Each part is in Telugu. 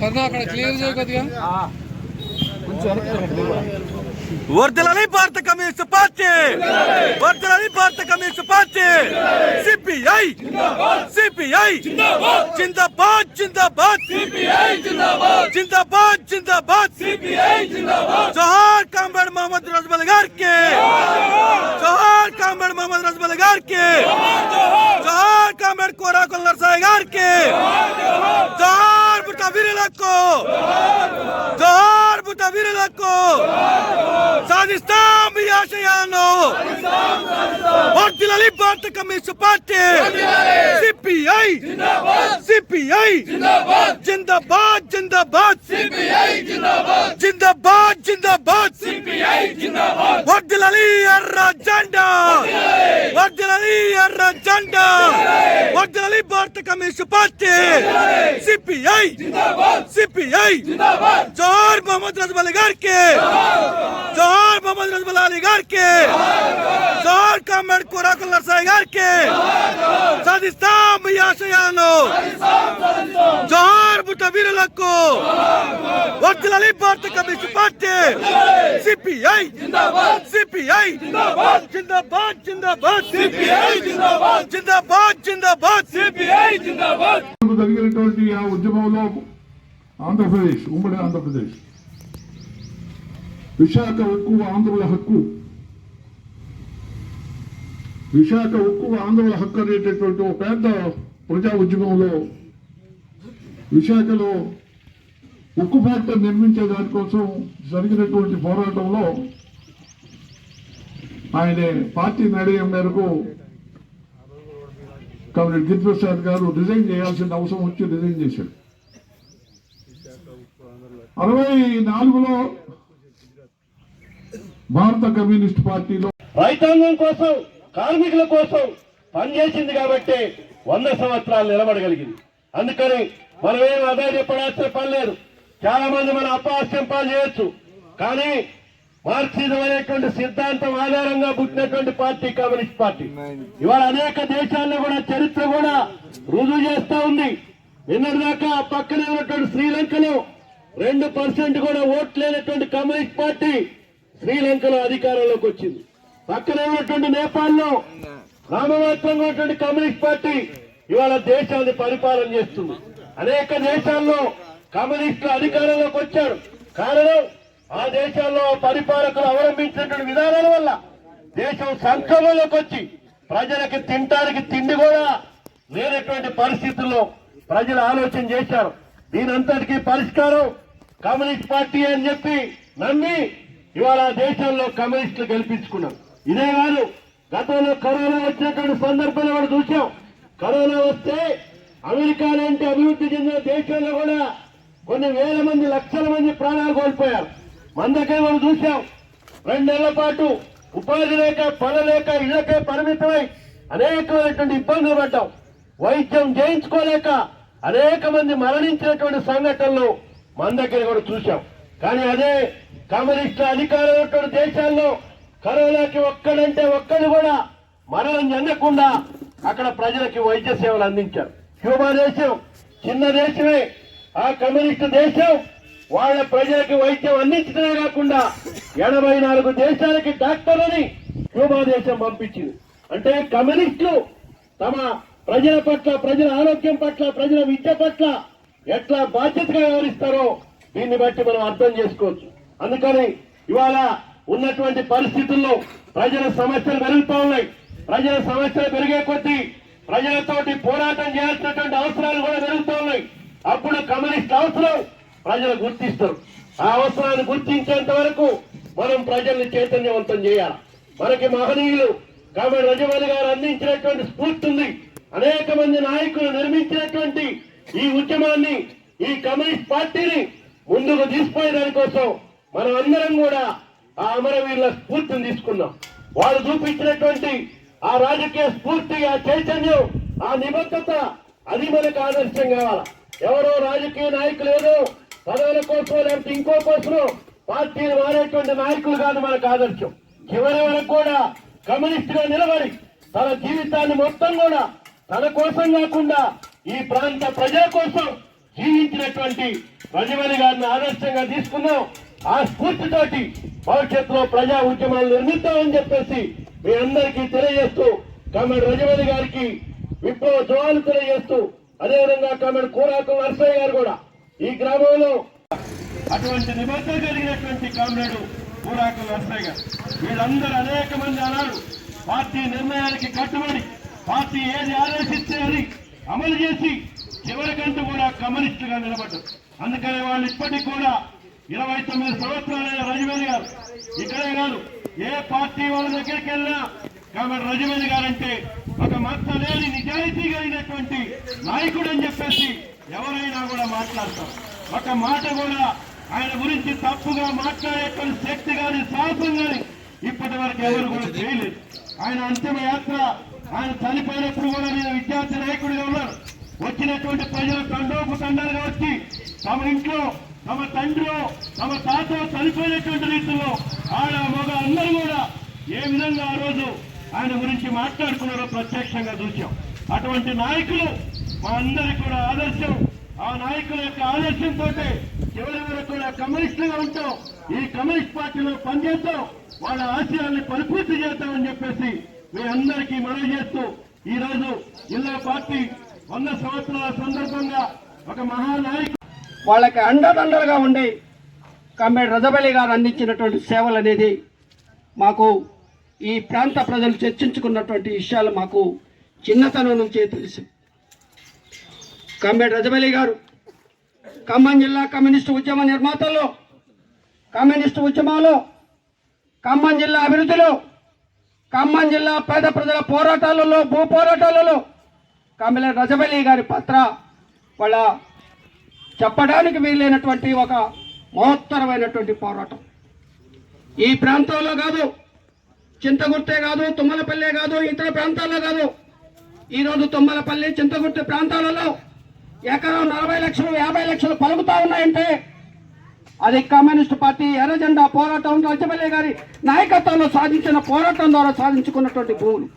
కన్నా అక్కడ క్లియర్ చేయ కొద్దిగా వర్దలాలి భారత కమ్యూనిస్ట్ పార్టీ వర్దలాలి భారత కమ్యూనిస్ట్ పార్టీ సిపిఐ సిపిఐ జిందాబాద్ జిందాబాద్ సిపిఐ జిందాబాద్ జిందాబాద్ జిందాబాద్ సిపిఐ జిందాబాద్ జోహార్ కామ్రేడ్ మహమ్మద్ రజ్మల్ గారికి జోహార్ కామ్రేడ్ మహమ్మద్ రజ్మల్ గారికి జోహార్ కామ్రేడ్ కోరాకుల్ గారికి జోహార్ బుట్ట వీరులకు జోహార్ బుట్ట వీరులకు సాధిస్తాం మీ ఆశయాలను. వర్దిలాలి భారత కమ్యూనిస్ట్ పార్టీ సిపిఐ సిపిఐ జిందాబాద్ జిందాబాద్ జిందాబాద్ జిందాబాద్! వర్దిలాలి ఎర్ర జెండా! వర్దిలాలి ఎర్ర జెండా! వర్దిలాలి భారత కమ్యూనిస్ట్ పార్టీ! సిపిఐ! సిపిఐ! జోహార్ మొహమ్మద్ రజ్మల్ గారికి! మొహమ్మద్ రజ్మల్ అలీ గారికి. జోహార్ కామ్రేడ్ కురాకుల్ నర్సాయి గారికి. సాధిస్తాం ఈ ఆశయాలను. జోహార్ బుట్ట వీరులకు. వర్దిలాలి Bharata communist party. CPI. CPI. జిందాబాద్ జిందాబాద్. సిపిఐ జిందాబాద్. జిందాబాద్ జిందాబాద్. సిపిఐ జిందాబాద్. జరిగినటువంటి ఆ ఉద్యమంలో ఆంధ్రప్రదేశ్ ఉమ్మడి ఆంధ్రప్రదేశ్. విశాఖ ఉక్కు ఆంధ్రుల హక్కు. విశాఖ ఉక్కు ఆంధ్రుల హక్కు అనేటటువంటి ఒక పెద్ద ప్రజా ఉద్యమంలో విశాఖలో ఉక్కు ఫ్యాక్టరీ నిర్మించే దానికోసం జరిగినటువంటి పోరాటంలో ఆయన పార్టీ నిర్ణయం మేరకు కాబట్టి గిరిప్రసాద్ గారు రిజైన్ చేయాల్సిన అవసరం వచ్చి రిజైన్ చేశారు. అరవై నాలుగులో భారత కమ్యూనిస్ట్ పార్టీలో రైతాంగం కోసం కార్మికుల కోసం పనిచేసింది కాబట్టి వంద సంవత్సరాలు నిలబడగలిగింది. అందుకని మనం ఏం అదే చెప్పడాల్సిన పని లేదు. చాలా మంది మన అపహాస్యం పాలు చేయొచ్చు. కానీ మార్క్సిజం అనేటువంటి సిద్ధాంతం ఆధారంగా పుట్టినటువంటి పార్టీ కమ్యూనిస్ట్ పార్టీ. ఇవాళ అనేక దేశాల్లో కూడా చరిత్ర కూడా రుజువు చేస్తా ఉంది. నిన్నటిదాకా పక్కనే ఉన్నటువంటి శ్రీలంకలో రెండు పర్సెంట్ కూడా ఓట్లు లేనటువంటి కమ్యూనిస్ట్ పార్టీ శ్రీలంకలో అధికారంలోకి వచ్చింది. పక్కనే ఉన్నటువంటి నేపాల్లో రామమాత్రంగా ఉన్నటువంటి కమ్యూనిస్ట్ పార్టీ ఇవాళ దేశాన్ని పరిపాలన చేస్తుంది. అనేక దేశాల్లో కమ్యూనిస్టులు అధికారంలోకి వచ్చారు. కారణం ఆ దేశాల్లో పరిపాలకులు అవలంబించినటువంటి విధానాల వల్ల దేశం సంక్షోభంలోకి వచ్చి ప్రజలకి తినటానికి తిండి కూడా లేనటువంటి పరిస్థితుల్లో ప్రజలు ఆలోచన చేశారు. దీనంతటికీ పరిష్కారం కమ్యూనిస్ట్ పార్టీ అని చెప్పి నమ్మి ఇవాళ దేశంలో కమ్యూనిస్టులు గెలిపించుకున్నారు. ఇదే కాదు గతంలో కరోనా వచ్చినటువంటి సందర్భంలో కూడా చూసాం. కరోనా వస్తే అమెరికా లాంటి అభివృద్ధి చెందిన దేశాల్లో కూడా కొన్ని వేల మంది లక్షల మంది ప్రాణాలు కోల్పోయారు. మందకే మనం చూసాం. రెండు నెలల పాటు ఉపాధి లేక పని లేక ఇళ్ళకే పరిమితమై అనేకమైనటువంటి ఇబ్బందులు పడ్డాం. వైద్యం చేయించుకోలేక అనేక మంది మరణించినటువంటి సంఘటనలు మన దగ్గర కూడా చూశాం కానీ అదే కమ్యూనిస్టు అధికారం ఉన్నటువంటి దేశాల్లో కరోనాకి ఒక్కడంటే ఒక్కడు కూడా మరణం చెందకుండా అక్కడ ప్రజలకి వైద్య సేవలు అందించారు. క్యూబా దేశం చిన్న దేశమే. ఆ కమ్యూనిస్టు దేశం వాళ్ళ ప్రజలకి వైద్యం అందించడమే కాకుండా ఎనభై నాలుగు దేశాలకి డాక్టర్లని క్యూబా దేశం పంపించింది. అంటే కమ్యూనిస్టులు తమ ప్రజల పట్ల ప్రజల ఆరోగ్యం పట్ల ప్రజల విద్య పట్ల ఎట్లా బాధ్యతగా వ్యవహరిస్తారో దీన్ని బట్టి మనం అర్థం చేసుకోవచ్చు. అందుకని ఇవాళ ఉన్నటువంటి పరిస్థితుల్లో ప్రజల సమస్యలు పెరుగుతూ ఉన్నాయి. ప్రజల సమస్యలు పెరిగే కొద్దీ ప్రజలతోటి పోరాటం చేయాల్సినటువంటి అవసరాలు కూడా పెరుగుతూ ఉన్నాయి. అప్పుడు కమ్యూనిస్ట్ అవసరం ప్రజలు గుర్తిస్తారు. ఆ అవసరాన్ని గుర్తించేంత వరకు మనం ప్రజల్ని చైతన్యవంతం చేయాలి. మనకి మహనీయులు కాబట్టి రజమణి గారు అందించినటువంటి స్ఫూర్తి ఉంది. అనేక మంది నాయకులు నిర్మించినటువంటి ఈ ఉద్యమాన్ని ఈ కమ్యూనిస్ట్ పార్టీని ముందుకు తీసుకునే దానికోసం మనం అందరం కూడా ఆ అమరవీరుల స్ఫూర్తిని తీసుకున్నాం. వాళ్ళు చూపించినటువంటి ఆ రాజకీయ స్ఫూర్తి ఆ చైతన్యం ఆ నిబద్ధత అది మనకు ఆదర్శం కావాలి? ఎవరో రాజకీయ నాయకులు ఏదో పదవుల కోసం లేకపోతే ఇంకో కోసమో పార్టీలు మారేటువంటి నాయకులు కాదు మనకు ఆదర్శం. చివరి వరకు కూడా కమ్యూనిస్ట్గా నిలబడి తన జీవితాన్ని మొత్తం కూడా తన కోసం కాకుండా ఈ ప్రాంత ప్రజల కోసం జీవించినటువంటి ప్రజమణి గారిని ఆదర్శంగా తీసుకున్నాం ఆ స్ఫూర్తితోటి భవిష్యత్తులో ప్రజా ఉద్యమాలు నిర్మిద్దామని చెప్పేసి మీ అందరికీ తెలియజేస్తూ కమ్మడి రజమణి గారికి విప్లవ జవాలు తెలియజేస్తూ అదేవిధంగా కమ్మడి కూరాకు నర్సయ్య గారు కూడా ఈ గ్రామంలో అటువంటి నిబద్ధత కలిగినటువంటి కామ్రేడు కూరాకు నర్సయ్య గారు. వీళ్ళందరూ అనేక మంది అన్నారు పార్టీ నిర్ణయానికి కట్టుబడి పార్టీ ఏది ఆదేశిస్తే అది అమలు చేసి చివరికంటూ కూడా కమ్యూనిస్టుగా నిలబడ్డారు. అందుకని వాళ్ళు ఇప్పటికి కూడా ఇరవై తొమ్మిది సంవత్సరాలైన రజమణి గారు ఇక్కడే కాదు ఏ పార్టీ వాళ్ళ దగ్గరికి వెళ్ళినా కాబట్టి రజమణి గారంటే ఒక మత్త లేని నిజాయితీ కలిగినటువంటి నాయకుడు అని చెప్పేసి ఎవరైనా కూడా మాట్లాడతారు. ఒక మాట కూడా ఆయన గురించి తప్పుగా మాట్లాడేటువంటి శక్తి కానీ సాహసం కానీ ఇప్పటి వరకు ఎవరు కూడా చేయలేదు. ఆయన అంతిమ యాత్ర ఆయన చనిపోయినప్పుడు కూడా నేను విద్యార్థి నాయకుడిగా ఉన్నాను. వచ్చినటువంటి ప్రజలు తండోపు తండాలుగా వచ్చి తమ ఇంట్లో తమ తండ్రి తమ తాత చనిపోయినటువంటి రీతిలో ఆడ మగ అందరూ కూడా ఏ విధంగా ఆ రోజు ఆయన గురించి మాట్లాడుకున్నారో ప్రత్యక్షంగా చూసాం అటువంటి నాయకులు మా అందరికి కూడా ఆదర్శం. ఆ నాయకుల యొక్క ఆదర్శంతో చివరి వరకు కూడా కమ్యూనిస్టులుగా ఉంటాం. ఈ కమ్యూనిస్ట్ పార్టీలో పనిచేస్తాం. వాళ్ళ ఆశయాల్ని పరిపూర్తి చేస్తామని చెప్పేసి మీ అందరికీ మనవి చేస్తూ ఈ రోజు జిల్లా పార్టీ వంద సంవత్సరాల సందర్భంగా ఒక మహానాయకు వాళ్ళకి అండదండలుగా ఉండి కామ్రేడ్ రజబలి గారు అందించినటువంటి సేవలు అనేది మాకు ఈ ప్రాంత ప్రజలు చర్చించుకున్నటువంటి విషయాలు మాకు చిన్నతనం నుంచే తెలుసు. కామ్రేడ్ రజబలి గారు ఖమ్మం జిల్లా కమ్యూనిస్టు ఉద్యమ నిర్మాతల్లో కమ్యూనిస్టు ఉద్యమాలు ఖమ్మం జిల్లా అభివృద్ధిలో ఖమ్మం జిల్లా పేద ప్రజల పోరాటాలలో భూ పోరాటాలలో కమిల రజబలి గారి పాత్ర వాళ్ళ చెప్పడానికి వీలైనటువంటి ఒక మహోత్తరమైనటువంటి పోరాటం. ఈ ప్రాంతంలో కాదు చింతగుర్తే కాదు తుమ్మలపల్లె కాదు ఇతర ప్రాంతాల్లో కాదు. ఈరోజు తుమ్మలపల్లి చింతగుర్తి ప్రాంతాలలో ఎకరం నలభై లక్షలు యాభై లక్షలు పలుకుతా ఉన్నాయంటే అది కమ్యూనిస్ట్ పార్టీ ఎర్రజెండా పోరాటం రజబల్లి గారి నాయకత్వంలో సాధించిన పోరాటం ద్వారా సాధించుకున్నటువంటి భూములు.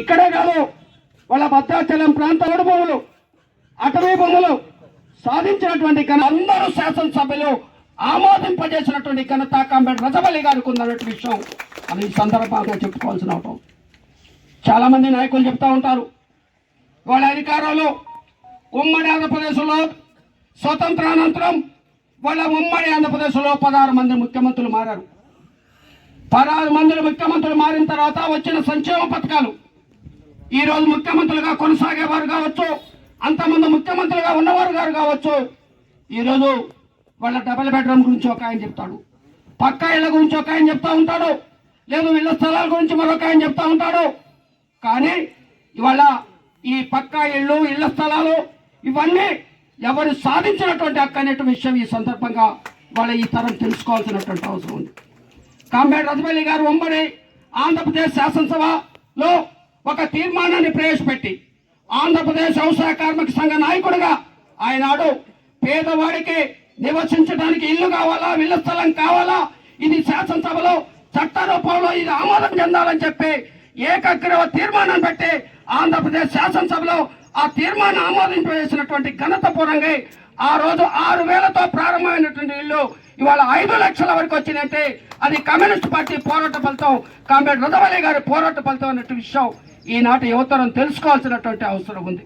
ఇక్కడే కాదు వాళ్ళ భద్రాచలం ప్రాంత అడుభూములు అటవీ భూములు సాధించినటువంటి ఘన అందరూ శాసనసభ్యులు ఆమోదింపజేసినటువంటి ఘనత కాంబేడ్ రజబలి గారికి ఉందన్నటువంటి విషయం. అది ఈ సందర్భంగా చెప్పుకోవాల్సిన అవటం చాలా మంది నాయకులు చెప్తూ ఉంటారు. వాళ్ళ అధికారంలో ఉమ్మడి ఆంధ్రప్రదేశ్లో స్వతంత్రానంతరం వాళ్ళ ఉమ్మడి ఆంధ్రప్రదేశ్లో పదహారు మంది ముఖ్యమంత్రులు మారారు. పదహారు మంది ముఖ్యమంత్రులు మారిన తర్వాత వచ్చిన సంక్షేమ పథకాలు ఈ రోజు ముఖ్యమంత్రులుగా కొనసాగేవారు కావచ్చు అంతమంది ముఖ్యమంత్రులుగా ఉన్నవారు గారు కావచ్చు ఈరోజు వాళ్ళ డబల్ బెడ్రూమ్ గురించి ఒక ఆయన చెప్తాడు. పక్కా ఇళ్ళ గురించి ఒక ఆయన చెప్తా ఉంటాడు. లేదు ఇళ్ళ స్థలాల గురించి మరొక ఆయన చెప్తా ఉంటాడు. కానీ ఇవాళ ఈ పక్కా ఇళ్ళు ఇళ్ళ స్థలాలు ఇవన్నీ ఎవరు సాధించినటువంటి హక్కు అనేటువంటి విషయం ఈ సందర్భంగా వాళ్ళ ఈ తరం తెలుసుకోవాల్సినటువంటి అవసరం ఉంది. కాంబేడ్ రజమల్లి గారు ఉమ్మడి ఆంధ్రప్రదేశ్ శాసనసభలో ఒక తీర్మానాన్ని ప్రవేశపెట్టి ఆంధ్రప్రదేశ్ వ్యవసాయ కార్మిక సంఘ నాయకుడిగా ఆయనాడు పేదవాడికి నివసించడానికి ఇల్లు కావాలా ఇళ్ళ స్థలం కావాలా? ఇది శాసనసభలో చట్ట రూపంలో ఇది ఆమోదం చెందాలని చెప్పి ఏకగ్రీవ తీర్మానం పెట్టి ఆంధ్రప్రదేశ్ శాసనసభలో ఆ తీర్మానం ఆమోదింపజేసినటువంటి ఘనత పూర్వంగా ఆ రోజు ఆరు వేలతో ప్రారంభమైనటువంటి ఇల్లు ఇవాళ ఐదు లక్షల వరకు వచ్చినట్టే అది కమ్యూనిస్ట్ పార్టీ పోరాట ఫలితం కామ్రేడ్ రుదవల్లి గారి పోరాట ఫలితం అన్నట్టు విషయం. ఈనాటి యువతరం తెలుసుకోవాల్సినటువంటి అవసరం ఉంది.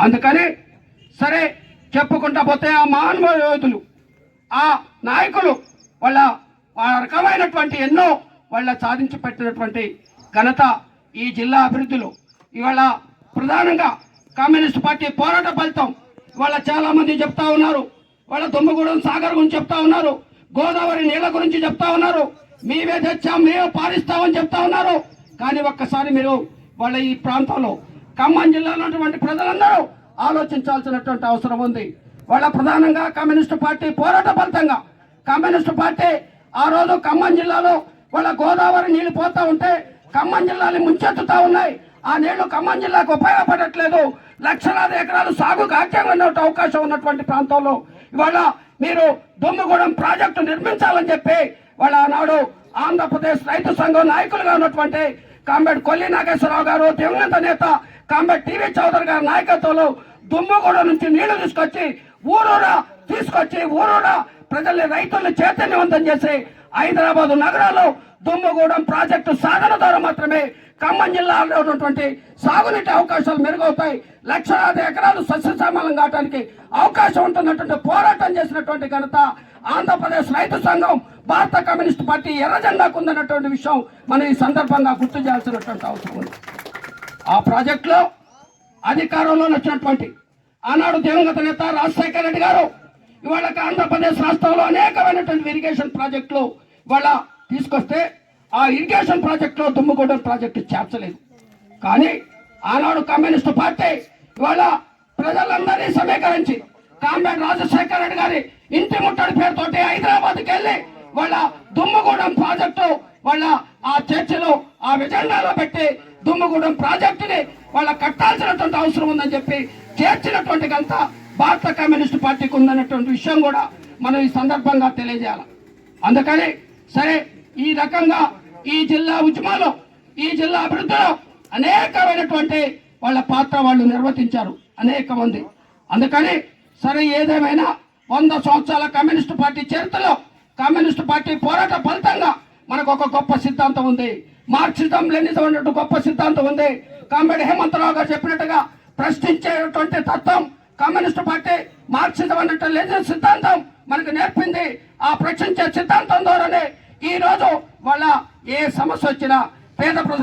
అందుకని సరే చెప్పుకుంటా పోతే ఆ మహానుభావ యోధులు ఆ నాయకులు వాళ్ళ వాళ్ళ రకమైనటువంటి ఎన్నో వాళ్ళ సాధించి పెట్టినటువంటి ఘనత ఈ జిల్లా అభివృద్ధిలో. ఇవాళ ప్రధానంగా కమ్యూనిస్ట్ పార్టీ పోరాట ఫలితం ఇవాళ చాలామంది చెప్తా ఉన్నారు. వాళ్ళ దుమ్మగూడెం సాగర్ గురించి చెప్తా ఉన్నారు. గోదావరి నీళ్ళ గురించి చెప్తా ఉన్నారు. మేమే తెచ్చాం మేమే పాలిస్తామని చెప్తా ఉన్నారు. కానీ ఒక్కసారి మీరు వాళ్ళ ఈ ప్రాంతంలో ఖమ్మం జిల్లాలో ఉన్నటువంటి ప్రజలందరూ ఆలోచించాల్సినటువంటి అవసరం ఉంది. వాళ్ళ ప్రధానంగా కమ్యూనిస్టు పార్టీ పోరాట ఫలితంగా కమ్యూనిస్టు పార్టీ ఆ రోజు ఖమ్మం జిల్లాలో వాళ్ళ గోదావరి నీళ్ళు పోతా ఉంటే ఖమ్మం జిల్లాని ముంచెత్తుతా ఉన్నాయి. ఆ నీళ్ళు ఖమ్మం జిల్లాకు ఉపయోగపడట్లేదు. లక్షలాది ఎకరాలు సాగు ఆఖ్యంగా ఉన్న అవకాశం ఉన్నటువంటి ప్రాంతంలో ఇవాళ మీరు దుమ్ముగూడెం ప్రాజెక్టు నిర్మించాలని చెప్పి వాళ్ళ ఆనాడు ఆంధ్రప్రదేశ్ రైతు సంఘం నాయకులుగా ఉన్నటువంటి కాంబేడ్ కొల్లి నాగేశ్వరరావు గారు దివంగత నేత కాంబేడ్ టీవీ చౌదరి గారి నాయకత్వంలో దుమ్ముగూడ నుంచి నీళ్ళు తీసుకొచ్చి ఊరూరా తీసుకొచ్చి ఊరూరా ప్రజల్ని రైతుల్ని చైతన్యవంతం చేసి హైదరాబాద్ నగరాల్లో దుమ్మగూడెం ప్రాజెక్టు సాధన ద్వారా మాత్రమే ఖమ్మం జిల్లాలో ఉన్నటువంటి సాగునీటి అవకాశాలు మెరుగవుతాయి. లక్షలాది ఎకరాలు సస్యశ్యామలం కావడానికి అవకాశం ఉంటున్నటువంటి పోరాటం చేసినటువంటి ఘనత ఆంధ్రప్రదేశ్ రైతు సంఘం భారత కమ్యూనిస్ట్ పార్టీ ఎర్రజెండాకు ఉందన్నటువంటి విషయం మనం ఈ సందర్భంగా గుర్తు చేయాల్సినటువంటి అవసరం ఉంది. ఆ ప్రాజెక్టులో అధికారంలో వచ్చినటువంటి ఆనాడు దివంగత నేత రాజశేఖర రెడ్డి గారు ఇవాళ ఆంధ్రప్రదేశ్ రాష్ట్రంలో అనేకమైనటువంటి ఇరిగేషన్ ప్రాజెక్టులు ఇవాళ తీసుకొస్తే ఆ ఇరిగేషన్ ప్రాజెక్టులో దుమ్ముగూడెం ప్రాజెక్టు చేర్చలేదు. కానీ ఆనాడు కమ్యూనిస్టు పార్టీ ఇవాళ ప్రజలందరినీ సమీకరించి కామ్రేడ్ రాజశేఖర రెడ్డి గారి ఇంటి ముట్టడి పేరుతోటి హైదరాబాద్కి వెళ్ళి వాళ్ళ దుమ్ముగూడెం ప్రాజెక్టు వాళ్ళ ఆ చర్చలో ఆ విజెండాలో పెట్టి దుమ్ముగూడెం ప్రాజెక్టుని వాళ్ళ కట్టాల్సినటువంటి అవసరం ఉందని చెప్పి చేర్చినటువంటి గంత భారత కమ్యూనిస్ట్ పార్టీకి ఉందన్నటువంటి విషయం కూడా మనం ఈ సందర్భంగా తెలియజేయాలి. అందుకని సరే ఈ రకంగా ఈ జిల్లా ఉద్యమాలు ఈ జిల్లా అభివృద్ధిలో అనేకమైనటువంటి వాళ్ళ పాత్ర వాళ్ళు నిర్వర్తించారు అనేక మంది. అందుకని సరే ఏదేమైనా వంద సంవత్సరాల కమ్యూనిస్ట్ పార్టీ చరిత్రలో కమ్యూనిస్ట్ పార్టీ పోరాట ఫలితంగా మనకు ఒక గొప్ప సిద్ధాంతం ఉంది. మార్క్సిజం లెనిజం అన్నట్టు గొప్ప సిద్ధాంతం ఉంది. కామెడీ హేమంతరావు గారు చెప్పినట్టుగా ప్రశ్నించేటువంటి తత్వం కమ్యూనిస్ట్ పార్టీ మార్క్సిజం అన్నట్టు లెనిజం సిద్ధాంతం మనకు నేర్పింది. ఆ ప్రశ్నించే సిద్ధాంతం ద్వారానే ఈ రోజు వాళ్ళ ఏ సమస్య వచ్చినా పేద ప్రజలు